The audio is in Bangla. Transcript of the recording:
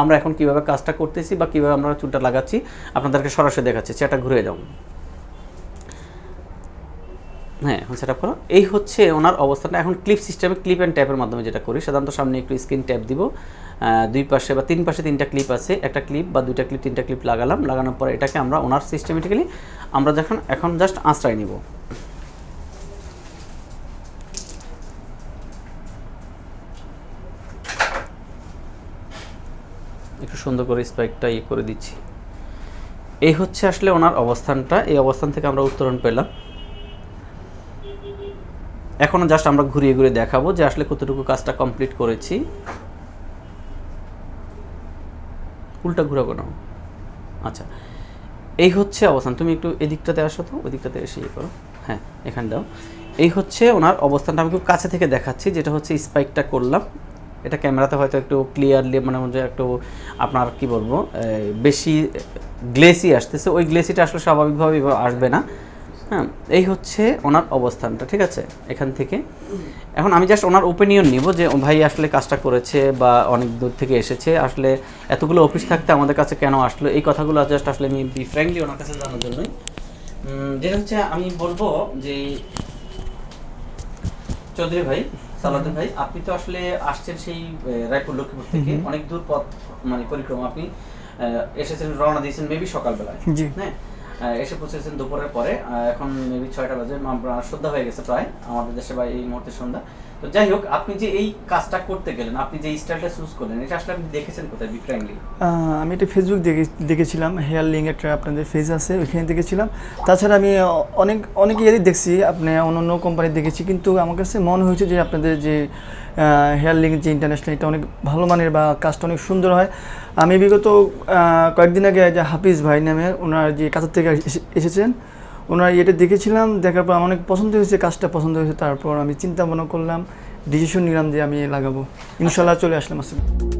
আমরা এখন কীভাবে কাজটা করতেছি বা কীভাবে আমরা চুলটা লাগাচ্ছি, আপনাদেরকে সরাসরি দেখাচ্ছি। সেটা ঘুরে যাও। হ্যাঁ এখন সেট করো। এই হচ্ছে ওনার অবস্থাটা। এখন ক্লিপ সিস্টেমে ক্লিপ অ্যান্ড ট্যাপের মাধ্যমে যেটা করি, সাধারণত সামনে একটু স্ক্রিন ট্যাপ দিব। দুই পাশে বা তিন পাশে তিনটা ক্লিপ আছে। একটা ক্লিপ বা দুইটা ক্লিপ তিনটা ক্লিপ লাগালাম। লাগানোর পরে এটাকে আমরা ওনার সিস্টেমেটিক্যালি আমরা যখন, এখন জাস্ট আশ্রয় নিব। একটু সুন্দর করে স্পাইকটা ইয়ে করে দিচ্ছি। এই হচ্ছে আসলে ওনার অবস্থানটা। এই অবস্থান থেকে আমরা উত্তরণ পেলাম। এখনও জাস্ট আমরা ঘুরিয়ে ঘুরিয়ে দেখাবো যে আসলে কতটুকু কাজটা কমপ্লিট করেছি। উল্টা ঘুরাবো না। আচ্ছা এই হচ্ছে অবস্থান। তুমি একটু এদিকটাতে আসো তো, ওদিকটাতে এসে ইয়ে করো। হ্যাঁ এখান দাও। এই হচ্ছে ওনার অবস্থানটা। আমি খুব কাছে থেকে দেখাচ্ছি, যেটা হচ্ছে স্পাইকটা করলাম। এটা ক্যামেরাতে হয়তো একটু ক্লিয়ারলি মানে একটু আপনার কি বলব বেশি গ্লেসি আসতেছে। ওই গ্লেসিটা আসলে স্বাভাবিকভাবে আসবে না। হ্যাঁ এই হচ্ছে ওনার অবস্থানটা, ঠিক আছে? এখান থেকে। এখন আমি জাস্ট ওনার ওপিনিয়ন নিব যে ভাই আসলে কাজটা করেছে বা অনেক দূর থেকে এসেছে। আসলে এতগুলো অফিস থাকতে আমাদের কাছে কেন আসলো? এই কথাগুলো জাস্ট আসলে আমি বি ফ্র্যাঙ্কলি ওনার কাছে জানার জন্যই। যেটা হচ্ছে আমি বলব যে, চৌধুরী ভাই সালাউদ্দিন ভাই আপনি তো আসলে আসছেন সেই রায়পুর লক্ষ্মীপুর থেকে। অনেক দূর পথ মানে পরিক্রমা। আপনি আহ, এসেছেন রওনা দিয়েছেন মেবি সকালবেলায়। হ্যাঁ? এসে পৌঁছেছেন দুপুরের পরে। এখন মেবি ছয়টা বাজে সন্ধ্যা হয়ে গেছে প্রায়, আমাদের দেশে বা এই মুহূর্তে সন্ধ্যা। তো যাই হোক, আপনি যে এই কাজটা করতে গেলেন, আপনি যে স্টাইলটা চুজ করলেন, এটা আসলে আপনি দেখেছেন কোথায় বিক্রাইংলি আমি একটা ফেসবুক দেখে দেখেছিলাম, হেয়ার লিঙ্ক একটা আপনাদের ফেজ আছে, ওইখানে দেখেছিলাম। তাছাড়া আমি অনেক অনেক ইয়ে দেখছি, আপনি অন্য অন্য কোম্পানি দেখেছি, কিন্তু আমার কাছে মনে হয়েছে যে আপনাদের যে হেয়ার লিঙ্ক যে ইন্টারন্যাশনাল এটা অনেক ভালো মানের বা কাজটা অনেক সুন্দর হয়। আমি বিগত কয়েকদিন আগে যে হাফিজ ভাই নামে ওনার যে কাতার থেকে এসেছেন, ওনার এটা দেখেছিলাম, দেখার পর আমার অনেক পছন্দ হয়েছে, কাজটা পছন্দ হয়েছে, তারপর আমি চিন্তা ভাবনা করলাম ডিসিশন নিলাম যে আমি লাগাবো। ইনশাল্লাহ চলে আসলাম আসলে